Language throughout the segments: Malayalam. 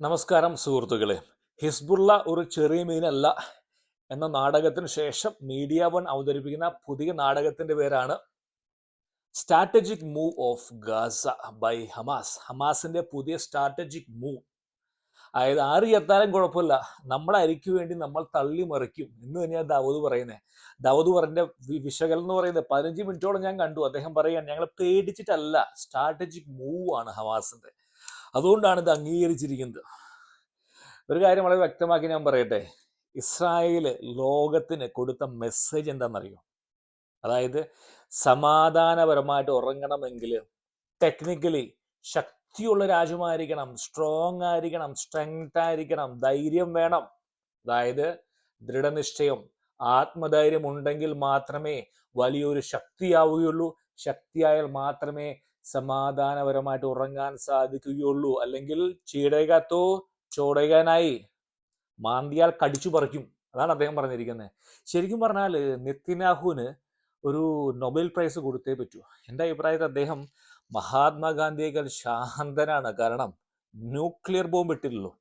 നമസ്കാരം സുഹൃത്തുക്കളെ. ഹിസ്ബുള്ള ഒരു ചെറിയ മീനല്ല എന്ന നാടകത്തിന് ശേഷം മീഡിയ വൺ അവതരിപ്പിക്കുന്ന പുതിയ നാടകത്തിന്റെ പേരാണ് strategic move of Gaza by Hamas ഹമാസിന്റെ പുതിയ സ്ട്രാറ്റജിക് മൂവ് അതായത് ആര് എത്താനും കുഴപ്പമില്ല. നമ്മളെ അരിക്ക് വേണ്ടി നമ്മൾ തള്ളി മറിക്കും എന്ന് തന്നെയാണ് ദാവൂദ് പറയുന്നത് ദാവൂദ് പറഞ്ഞ വിശകലം എന്ന് പറയുന്നത് പതിനഞ്ച് മിനിറ്റോളം ഞാൻ കണ്ടു. അദ്ദേഹം പറയുകയാണ് ഞങ്ങൾ പേടിച്ചിട്ടല്ല. സ്ട്രാറ്റജിക് മൂവ് ആണ് ഹമാസിന്റെ. അതുകൊണ്ടാണ് ഇത് അംഗീകരിച്ചിരിക്കുന്നത്. ഒരു കാര്യം വളരെ വ്യക്തമാക്കി ഞാൻ പറയട്ടെ. ഇസ്രായേൽ ലോകത്തിന് കൊടുത്ത മെസ്സേജ് എന്താണെന്നറിയോ? അതായത് സമാധാനപരമായിട്ട് ഉറങ്ങണമെങ്കിൽ ടെക്നിക്കലി ശക്തിയുള്ള രാജ്യമായിരിക്കണം സ്ട്രോങ് ആയിരിക്കണം സ്ട്രെങ്ത് ആയിരിക്കണം ധൈര്യം വേണം. അതായത് ദൃഢനിശ്ചയം ആത്മധൈര്യം ഉണ്ടെങ്കിൽ മാത്രമേ വലിയൊരു ശക്തിയാവുകയുള്ളൂ. ശക്തിയായാൽ മാത്രമേ സമാധാനപരമായിട്ട് ഉറങ്ങാൻ സാധിക്കുകയുള്ളൂ. അല്ലെങ്കിൽ ചീടകത്തോ ചോടകനായി മാന്തിയാൽ കടിച്ചു പറിക്കും. അതാണ് അദ്ദേഹം പറഞ്ഞിരിക്കുന്നത്. ശരിക്കും പറഞ്ഞാൽ നിത്യനാഹുവിന് ഒരു നൊബേൽ പ്രൈസ് കൊടുത്തേ പറ്റൂ. എന്റെ അഭിപ്രായത്തിൽ അദ്ദേഹം മഹാത്മാഗാന്ധിയേക്കാൾ ശാന്തനാണ്. കാരണം ന്യൂക്ലിയർ ബോംബ് ഇട്ടില്ലല്ലോ.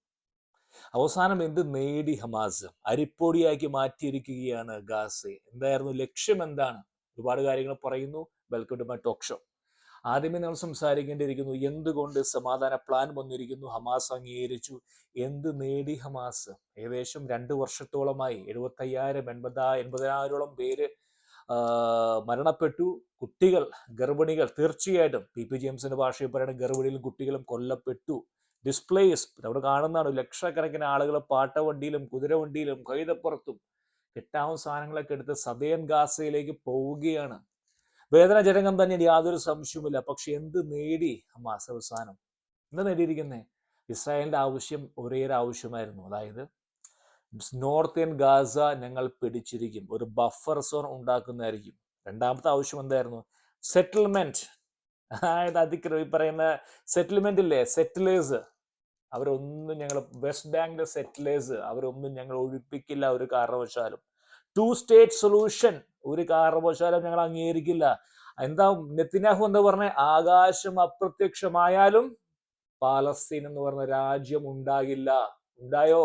അവസാനം എന്ത് നേടി ഹമാസ്? അരിപ്പൊടിയാക്കി മാറ്റിയിരിക്കുകയാണ് ഗാസെ. എന്തായിരുന്നു ലക്ഷ്യം എന്താണ്? ഒരുപാട് കാര്യങ്ങൾ പറയുന്നു. Welcome to my talk show. ആദ്യമേ നമ്മൾ സംസാരിക്കേണ്ടിയിരിക്കുന്നു എന്തുകൊണ്ട് സമാധാന പ്ലാൻ വന്നിരിക്കുന്നു ഹമാസ് അംഗീകരിച്ചു എന്ത് നേടി ഹമാസ്? ഏകദേശം രണ്ട് വർഷത്തോളമായി എഴുപത്തയ്യായിരം എൺപതാ എൺപതിനായിരോളം പേര് മരണപ്പെട്ടു. കുട്ടികൾ ഗർഭിണികൾ തീർച്ചയായിട്ടും പി. പി. ജെയിംസിന്റെ ഭാഷയിൽ പറയുന്ന ഗർഭിണികളും കുട്ടികളും കൊല്ലപ്പെട്ടു. ഡിസ്പ്ലേസ് അവിടെ കാണുന്നതാണ് ലക്ഷക്കണക്കിന് ആളുകൾ പാട്ടവണ്ടിയിലും കുതിരവണ്ടിയിലും കൈതപ്പുറത്തും കിട്ടാവുന്ന സാധനങ്ങളൊക്കെ എടുത്ത് സദയൻ ഗാസയിലേക്ക് പോവുകയാണ്. വേദനജനകം തന്നെ യാതൊരു സംശയവുമില്ല. പക്ഷെ എന്ത് നേടി ഹമാസ് അവസാനം? എന്താ നേടിയിരിക്കുന്നത് ഇസ്രായേലിന്റെ ആവശ്യം ഒരേ ആവശ്യമായിരുന്നു. അതായത് നോർത്തേൺ ഗാസ ഞങ്ങൾ പിടിച്ചിരിക്കും. ഒരു ബഫർ സോൺ ഉണ്ടാക്കുന്നതായിരിക്കും. രണ്ടാമത്തെ ആവശ്യം എന്തായിരുന്നു? സെറ്റിൽമെന്റ്. അതായത് അതിക്രമം ഈ പറയുന്ന സെറ്റിൽമെന്റ് ഇല്ലേ? സെറ്റിലേഴ്സ്. അവരൊന്നും ഞങ്ങൾ വെസ്റ്റ് ബാങ്കിലെ സെറ്റിലേഴ്സ്. അവരൊന്നും ഞങ്ങൾ ഒഴിപ്പിക്കില്ല ഒരു കാരണവശാലും. Two state solution. ഒരു കാരണവശാലും ഞങ്ങൾ അംഗീകരിക്കില്ല. എന്താ നെത്തിനാഹു എന്താ പറഞ്ഞ? ആകാശം അപ്രത്യക്ഷമായാലും പാലസ്തീൻ എന്ന് പറഞ്ഞ രാജ്യം ഉണ്ടാകില്ല. ഉണ്ടായോ?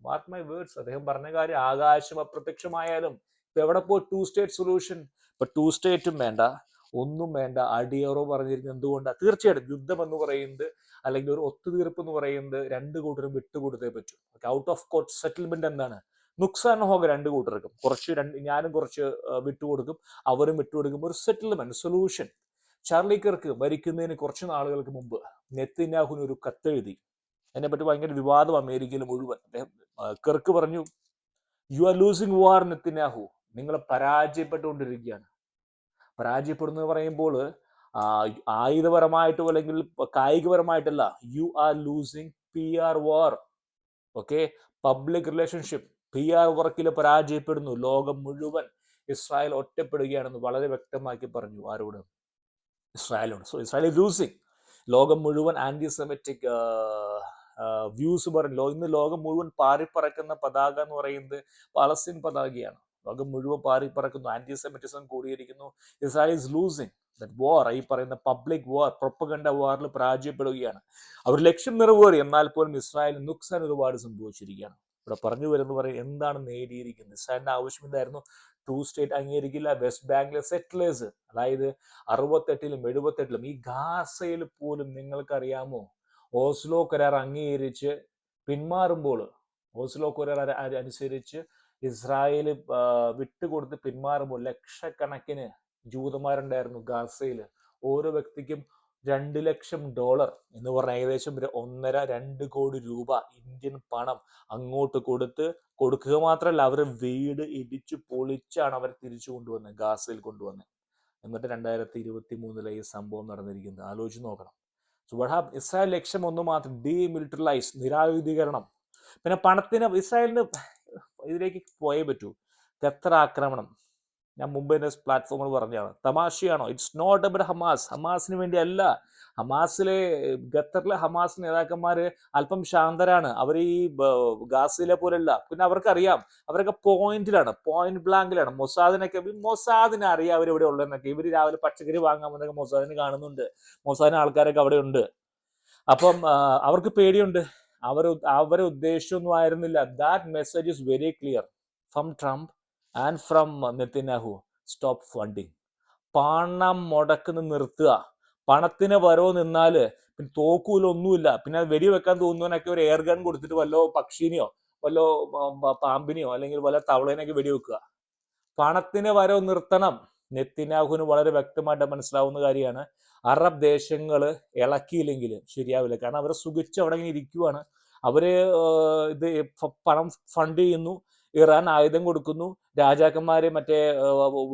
മാർക്ക് മൈ വേർഡ്സ് അദ്ദേഹം പറഞ്ഞ കാര്യം ആകാശം അപ്രത്യക്ഷമായാലും. ഇപ്പൊ എവിടെ പോ ടു സ്റ്റേറ്റ് സൊല്യൂഷൻ ഇപ്പൊ ടു സ്റ്റേറ്റും വേണ്ട. ഒന്നും വേണ്ട. അടിയറോ പറഞ്ഞിരിക്കുന്നത് എന്തുകൊണ്ടാണ് തീർച്ചയായിട്ടും യുദ്ധം എന്ന് പറയുന്നത് അല്ലെങ്കിൽ ഒരു ഒത്തുതീർപ്പ് എന്ന് പറയുന്നത് രണ്ട് കൂട്ടരും വിട്ടുകൊടുത്തേ പറ്റൂ. ഔട്ട് ഓഫ് കോർട്ട് സെറ്റിൽമെന്റ് എന്താണ് നുക്സാൻ ഹോഗ രണ്ട് കൂട്ടർക്കും. കുറച്ച് രണ്ട് ഞാനും കുറച്ച് വിട്ടുകൊടുക്കും. അവരും വിട്ടുകൊടുക്കും ഒരു സെറ്റിൽമെന്റ് സൊല്യൂഷൻ ചാർലി കിർക്ക് മരിക്കുന്നതിന് കുറച്ച് നാളുകൾക്ക് മുമ്പ് നെത്തിനാഹുവിന് ഒരു കത്തെഴുതി. അതിനെപ്പറ്റി ഭയങ്കര വിവാദം അമേരിക്കയിൽ മുഴുവൻ. അദ്ദേഹം പറഞ്ഞു you are losing war Netanyahu നിങ്ങൾ പരാജയപ്പെട്ടുകൊണ്ടിരിക്കുകയാണ്. പരാജയപ്പെടുന്നു പറയുമ്പോൾ ആയുധപരമായിട്ടോ അല്ലെങ്കിൽ കായികപരമായിട്ടല്ല you are losing P R war okay public relationship P R വർക്കിൽ പരാജയപ്പെടുന്നു. ലോകം മുഴുവൻ ഇസ്രായേൽ ഒറ്റപ്പെടുകയാണെന്ന് വളരെ വ്യക്തമാക്കി പറഞ്ഞു ആരോട്? ഇസ്രായേലോട് സോ ഇസ്രായേൽ ലൂസിങ് ലോകം മുഴുവൻ ആന്റി സെമറ്റിക് വ്യൂസ് പറഞ്ഞു. ഇന്ന് ലോകം മുഴുവൻ പാറിപ്പറക്കുന്ന പതാക എന്ന് പറയുന്നത് പലസ്തീൻ പതാകയാണ്. ലോകം മുഴുവൻ പാറിപ്പറക്കുന്നു. ആന്റി സെമിറ്റിസം കൂടിയിരിക്കുന്നു. ഇസ്രായേൽ ഇസ് ലൂസിങ് വാർ ഈ പറയുന്ന പബ്ലിക് വാർ പ്രൊപ്പഗണ്ട വാറിൽ പരാജയപ്പെടുകയാണ്. അവർ ലക്ഷ്യം നിറവേറി. എന്നാൽ പോലും ഇസ്രായേൽ നുക്സാൻ ഒരുപാട് സംഭവിച്ചിരിക്കുകയാണ്. ഇവിടെ പറഞ്ഞു വരുന്നു പറയും എന്താണ് നേടിയിരിക്കുന്നത്? ഇസ്രായേലിന്റെ ആവശ്യം എന്തായിരുന്നു ടു സ്റ്റേറ്റ് അംഗീകരിക്കില്ല. വെസ്റ്റ് ബാങ്കിലെ സെറ്റിലേഴ്സ് അതായത് അറുപത്തെട്ടിലും എഴുപത്തെട്ടിലും ഈ ഗാസയിൽ പോലും നിങ്ങൾക്കറിയാമോ? ഓസ്ലോ കരാർ അംഗീകരിച്ച് പിന്മാറുമ്പോൾ ഓസ്ലോ കരാർ അനുസരിച്ച് ഇസ്രായേൽ വിട്ടുകൊടുത്ത് പിന്മാറുമ്പോൾ ലക്ഷക്കണക്കിന് ജൂതന്മാരുണ്ടായിരുന്നു ഗാസയിൽ. ഓരോ വ്യക്തിക്കും രണ്ട് ലക്ഷം ഡോളർ എന്ന് പറഞ്ഞ ഏകദേശം ഒരു ഒന്നര രണ്ട് കോടി രൂപ ഇന്ത്യൻ പണം അങ്ങോട്ട് കൊടുത്ത് കൊടുക്കുക മാത്രമല്ല അവർ വീട് ഇടിച്ചു പൊളിച്ചാണ് അവർ തിരിച്ചു കൊണ്ടുവന്നത് ഗാസയിൽ കൊണ്ടുവന്നത് എന്നിട്ട് രണ്ടായിരത്തി ഇരുപത്തി മൂന്നിലെ ഈ സംഭവം നടന്നിരിക്കുന്നത്. ആലോചിച്ച് നോക്കണം. സോ വട്ട് ഹാപ്പ് ഇസ്രായേൽ ലക്ഷ്യം ഒന്ന് മാത്രം ഡീമിലിറ്ററലൈസ് നിരായുധീകരണം. പിന്നെ പണത്തിന് ഇസ്രായേലിന് ഇതിലേക്ക് പോയേ പറ്റൂ. ഖത്തർ ആക്രമണം. ഞാൻ മുമ്പ് എന്റെ പ്ലാറ്റ്ഫോമിൽ പറഞ്ഞതാണ്. തമാശയാണോ? ഇറ്റ്സ് നോട്ട് അബൌട്ട് ഹമാസ് ഹമാസിന് വേണ്ടി അല്ല ഹമാസിലെ ഖത്തറിലെ ഹമാസ് നേതാക്കന്മാർ അല്പം ശാന്തരാണ്. അവർ ഈ ഗാസിലെ പോലെയല്ല. പിന്നെ അവർക്കറിയാം. അവരൊക്കെ പോയിന്റിലാണ് പോയിന്റ് ബ്ലാങ്കിലാണ് മൊസാദിനൊക്കെ മൊസാദിനെ അറിയാം അവർ ഇവിടെ ഉള്ളതെന്നൊക്കെ. ഇവർ രാവിലെ പച്ചക്കറി വാങ്ങാൻ വന്നൊക്കെ മൊസാദിന് കാണുന്നുണ്ട്. മൊസാദിന് ആൾക്കാരൊക്കെ അവിടെ ഉണ്ട്. അപ്പം അവർക്ക് പേടിയുണ്ട്. അവർ അവരെ ഉദ്ദേശമൊന്നും ആയിരുന്നില്ല. That message is very clear from Trump and from Netanyahu stop funding പണം മുടക്കുന്ന നിർത്തുക. പണത്തിന് വരവ് നിന്നാൽ പിന്നെ തോക്കൂലൊന്നുമില്ല. പിന്നെ അത് വെടി വെക്കാൻ തോന്നുന്നവനൊക്കെ ഒരു എയർ ഗൺ കൊടുത്തിട്ട് വല്ലോ പക്ഷീനെയോ വല്ലോ പാമ്പിനെയോ അല്ലെങ്കിൽ വല്ല തവളേനെയൊക്കെ വെടിവെക്കുക. പണത്തിന് വരവ് നിർത്തണം. നെത്തിനാഹുവിന് വളരെ വ്യക്തമായിട്ട് മനസ്സിലാവുന്ന കാര്യമാണ്. അറബ് ദേശങ്ങൾ ഇളക്കിയില്ലെങ്കിൽ ശരിയാവില്ല. കാരണം അവർ സുഖിച്ച് അവിടെ ഇങ്ങനെ ഇരിക്കുവാണ്. അവർ ഇത് പണം ഫണ്ട് ചെയ്യുന്നു. ഇറാൻ ആയുധം കൊടുക്കുന്നു രാജാക്കന്മാര് മറ്റേ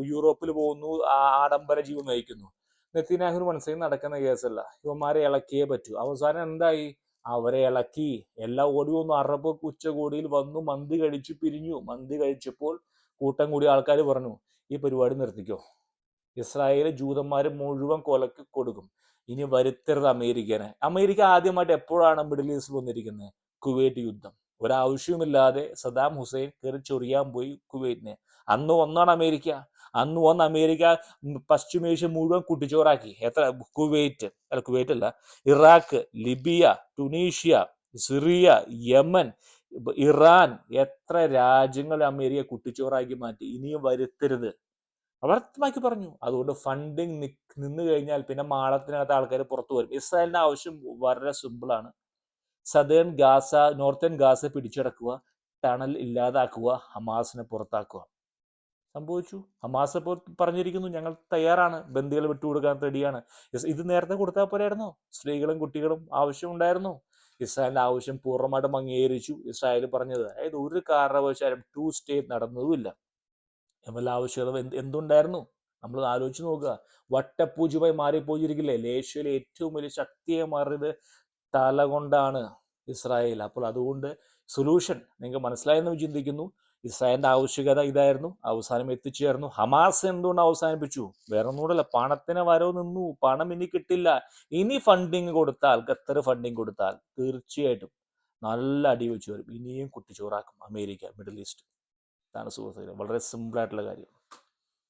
യൂറോപ്പിൽ പോകുന്നു ആഡംബര ജീവൻ നയിക്കുന്നു. നെത്തിനാഹുവിന് മനസ്സിൽ നടക്കുന്ന കേസല്ല. ഇവന്മാരെ ഇളക്കിയേ പറ്റൂ. അവസാനം എന്തായി? അവരെ ഇളക്കി. എല്ലാ ഓടി വന്നു അറബ് ഉച്ചകോടിയിൽ വന്നു മന്തി കഴിച്ചു പിരിഞ്ഞു. മന്തി കഴിച്ചപ്പോൾ കൂട്ടം കൂടി ആൾക്കാർ പറഞ്ഞു ഈ പരിപാടി നിർത്തിക്കോ. ഇസ്രായേൽ ജൂതന്മാർ മുഴുവൻ കൊലക്ക് കൊടുക്കും. ഇനി വരുത്തരുത് അമേരിക്കനെ. അമേരിക്ക ആദ്യമായിട്ട് എപ്പോഴാണ് മിഡിൽ ഈസ്റ്റിൽ വന്നിരിക്കുന്നത് കുവൈറ്റ് യുദ്ധം. ഒരാവശ്യവുമില്ലാതെ സദാം ഹുസൈൻ കയറി ചൊറിയാൻ പോയി കുവൈറ്റിനെ. അന്ന് ഒന്നാണ് അമേരിക്ക. അന്ന് ഒന്ന് അമേരിക്ക പശ്ചിമേഷ്യ മുഴുവൻ കുട്ടിച്ചോറാക്കി. എത്ര? കുവൈറ്റ്. അല്ല കുവൈറ്റ് അല്ല. Iraq Libya Tunisia Syria Yemen Iran എത്ര രാജ്യങ്ങൾ അമേരിക്ക കുട്ടിച്ചോറാക്കി മാറ്റി. ഇനിയും വരുത്തരുത്. വളർത്തമാക്കി പറഞ്ഞു. അതുകൊണ്ട് ഫണ്ടിങ് നിന്ന് കഴിഞ്ഞാൽ പിന്നെ മാളത്തിനകത്ത് ആൾക്കാർ പുറത്തു വരും. ഇസ്രായേലിന്റെ ആവശ്യം വളരെ സിമ്പിളാണ് സദേൺ ഗാസ നോർത്തേൺ ഗാസ പിടിച്ചടക്കുക ടണൽ ഇല്ലാതാക്കുക ഹമാസിനെ പുറത്താക്കുക. സംഭവിച്ചു. ഹമാസ് ഇപ്പോൾ പറഞ്ഞിരിക്കുന്നു ഞങ്ങൾ തയ്യാറാണ് ബന്ദികളെ വിട്ടുകൊടുക്കാൻ റെഡിയാണ്. ഇത് നേരത്തെ കൊടുത്താൽ പോരായിരുന്നോ. സ്ത്രീകളും കുട്ടികളും ആവശ്യമുണ്ടായിരുന്നു ഇസ്രായേലിന്റെ ആവശ്യം പൂർണമായിട്ടും അംഗീകരിച്ചു. ഇസ്രായേൽ പറഞ്ഞത് അതായത് ഒരു കാരണവശാലും ടു സ്റ്റേറ്റ് നടന്നതുമില്ല. വല്ല ആവശ്യകത എന്ത് എന്തുണ്ടായിരുന്നു? നമ്മൾ ആലോചിച്ച് നോക്കുക. വട്ടപ്പൂജമായി മാറിപ്പോയിരിക്കില്ലേ? ലേഷ്യയിലെ ഏറ്റവും വലിയ ശക്തിയെ മാറിയത് തല കൊണ്ടാണ് ഇസ്രായേൽ. അപ്പോൾ അതുകൊണ്ട് സൊല്യൂഷൻ നിങ്ങൾക്ക് മനസ്സിലായെന്ന് ചിന്തിക്കുന്നു ഇസ്രായേലിന്റെ ആവശ്യകത ഇതായിരുന്നു. അവസാനം എത്തിച്ചേർന്നു. ഹമാസ് എന്തുകൊണ്ട് അവസാനിപ്പിച്ചു? വേറെ ഒന്നുകൂടല്ല പണത്തിന് വരവ് നിന്നു. പണം ഇനി കിട്ടില്ല. ഇനി ഫണ്ടിങ് കൊടുത്താൽ ഖത്തർ ഫണ്ടിങ് കൊടുത്താൽ തീർച്ചയായിട്ടും നല്ല അടി വെച്ച് വരും. ഇനിയും കുട്ടിച്ചോറാക്കും അമേരിക്ക മിഡിൽ ഈസ്റ്റ്. ഇതാണ് സുഹൃത്തുക്കളെ വളരെ സിമ്പിളായിട്ടുള്ള കാര്യം.